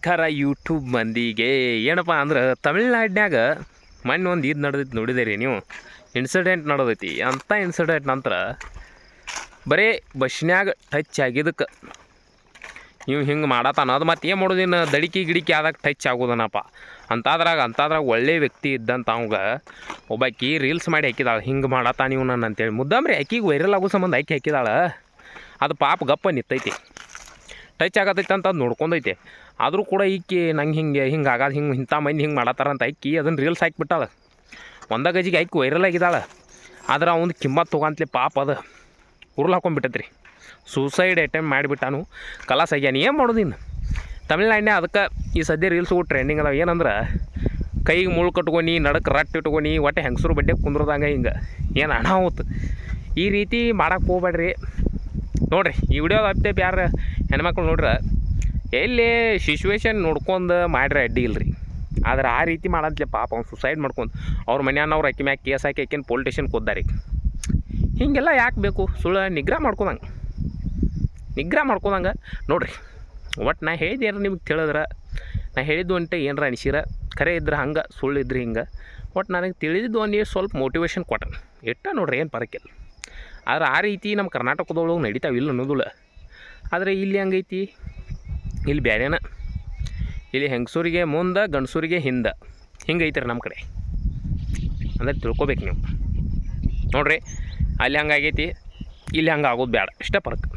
ನಮಸ್ಕಾರ ಯೂಟ್ಯೂಬ್ ಮಂದಿಗೆ. ಏನಪ್ಪ ಅಂದ್ರೆ ತಮಿಳ್ನಾಡಿನ್ಯಾಗ ಮೊನ್ನೆ ಒಂದು ಇದು ನಡೆದೈತಿ ನೋಡಿದಿರಿ ನೀವು? ಇನ್ಸಿಡೆಂಟ್ ನಡೆದೈತಿ. ಅಂಥ ಇನ್ಸಿಡೆಂಟ್ ನಂತರ ಬರೀ ಬಸ್ನ್ಯಾಗ ಟಚ್ ಆಗಿದ್ದಕ್ಕೆ. ನೀವು ಹಿಂಗೆ ಮಾಡತ್ತಾನ ಅದು ಮತ್ತೆ ಏನು ಮಾಡೋದಿನ್ನ ದಡಿಕೆ ಗಿಡಿಕಿ ಆದಾಗ ಟಚ್ ಆಗೋದನಪ್ಪ. ಅಂತಾದ್ರಾಗ ಅಂತಾದ್ರಾಗ ಒಳ್ಳೆ ವ್ಯಕ್ತಿ ಇದ್ದಂಥ ಅವಂಗ ಒಬ್ಬಾಕಿ ರೀಲ್ಸ್ ಮಾಡಿ ಹಾಕಿದಾಳೆ. ಹಿಂಗೆ ಮಾಡತ್ತಾನ ನೀವು ನನ್ನ ಅಂತೇಳಿ. ಮುದ್ದಾಮ್ರಿ ಆಕಿಗೆ ವೈರಲ್ ಆಗೋ ಸಂಬಂಧ ಆಕಿ ಹಾಕಿದಾಳೆ. ಅದು ಪಾಪ ಗಪ್ಪ ನಿತ್ತೈತಿ ಟಚ್ ಆಗತೈತೆ ಅಂತ ನೋಡ್ಕೊಂಡೈತೆ. ಆದರೂ ಕೂಡ ಈಕಿ ನಂಗೆ ಹಿಂಗೆ ಹಿಂಗೆ ಆಗೋದು ಹಿಂಗೆ ಇಂಥ ಮಂದಿ ಹಿಂಗೆ ಮಾಡತ್ತಾರ ಅಂತ ಐಕಿ ಅದನ್ನು ರೀಲ್ಸ್ ಹಾಕಿಬಿಟ್ಟಾಳ ಒಂದ ಗಜಿಗೆ ಐಕಿ ವೈರಲ್ ಆಗಿದ್ದಾಳೆ. ಆದ್ರೆ ಅವ್ನು ಕಿಮ್ಮತ್ ತೊಗೊಂತಲಿ ಪಾಪ ಅದು. ಉರುಳು ಹಾಕೊಂಡ್ಬಿಟ್ಟೈತ್ರಿ. Suicide attempt ಮಾಡಿಬಿಟ್ಟಾನು. ಕಲಾಸ್ ಆಗ್ಯಾನ, ಏನು ಮಾಡೋದು ಇನ್ನು ತಮಿಳ್ನಾಡಿನ ಅದಕ್ಕೆ ಈ ಸದ್ಯ ರೀಲ್ಸ್ಗಳು ಟ್ರೆಂಡಿಂಗ್ ಅದಾವೆ. ಏನಂದ್ರೆ, ಕೈಗೆ ಮುಳ್ಳು ಕಟ್ಕೊನಿ ನಡಕ್ಕೆ ರಟ್ಟು ಇಟ್ಕೊನಿ, ಒಟ್ಟೆ ಹೆಂಗಸರು ಬಡ್ಡೆ ಕುಂದ್ರದಂಗೆ ಹಿಂಗೆ. ಏನು ಅನಾಹುತ? ಈ ರೀತಿ ಮಾಡಕ್ಕೆ ಹೋಗ್ಬೇಡ್ರಿ. ನೋಡಿರಿ, ಈ ವಿಡಿಯೋ ಅಪ್ಡೇಟ್ ಯಾರು ಹೆಣ್ಮಕ್ಳು ನೋಡ್ರೆ, ಎಲ್ಲಿ ಸಿಚುವೇಶನ್ ನೋಡ್ಕೊಂಡು ಮಾಡ್ರೆ ಅಡ್ಡಿ ಇಲ್ರಿ. ಆದ್ರೆ ಆ ರೀತಿ ಮಾಡಂತಲೆ ಪಾಪ ಅವ್ನು ಸುಸೈಡ್ ಮಾಡ್ಕೊಂಡು, ಅವ್ರ ಮನ್ಯಾನವ್ರು ಅಕ್ಕಿ ಮ್ಯಾಗ ಕೇಸ್ ಹಾಕಿ ಆಕಿನ ಪೊಲೀಸ್ ಸ್ಟೇಷನ್ ಕೊದ್ದಾರಿ ಹೀಗೆಲ್ಲ ಯಾಕೆ ಬೇಕು? ಸುಳ್ಳು ನಿಗ್ರಹ ಮಾಡ್ಕೊದಂಗೆ ನಿಗ್ರಹ ಮಾಡ್ಕೊದಂಗೆ ನೋಡ್ರಿ ಒಟ್ಟು ನಾ ಹೇಳಿದೆ ಏನಾರ ನಿಮ್ಗೆ ತಿಳಿದ್ರೆ, ನಾ ಹೇಳಿದ್ದು ಅಂತ ಏನಾರ ಅನಿಸಿರ ಖರೆ ಇದ್ರೆ ಹಂಗೆ, ಸುಳ್ಳು ಇದ್ರೆ ಹಿಂಗೆ ಒಟ್ಟು ನನಗೆ ತಿಳಿದಿದ್ದು ಒಂದು ಸ್ವಲ್ಪ ಮೋಟಿವೇಶನ್ ಕೊಟ್ಟ ಇಟ್ಟ ನೋಡ್ರಿ ಏನು ಪರಕಿಲ್ಲ. ಆದ್ರೆ ಆ ರೀತಿ ನಮ್ಮ ಕರ್ನಾಟಕದೊಳಗೆ ನಡೀತಾವಿಲ್ಲ ಅನ್ನೋದಿಲ್ಲ. ಆದರೆ ಇಲ್ಲಿ ಹಂಗೈತಿ. ಇಲ್ಲಿ ಬೇರೆನ ಇಲ್ಲಿ ಹೆಂಗಸೂರಿಗೆ ಮುಂದೆ, ಗಂಡಸೂರಿಗೆ ಹಿಂದೆ. ಹಿಂಗೆ ಐತ್ರಿ ನಮ್ಮ ಕಡೆ. ಅಂದ್ರೆ ತಿಳ್ಕೊಬೇಕು ನೀವು. ನೋಡ್ರಿ, ಅಲ್ಲಿ ಹಂಗಾಗೈತಿ ಇಲ್ಲಿ ಹಂಗೆ ಆಗೋದು ಬೇಡ ಇಷ್ಟೇ ಫರ್ಕ್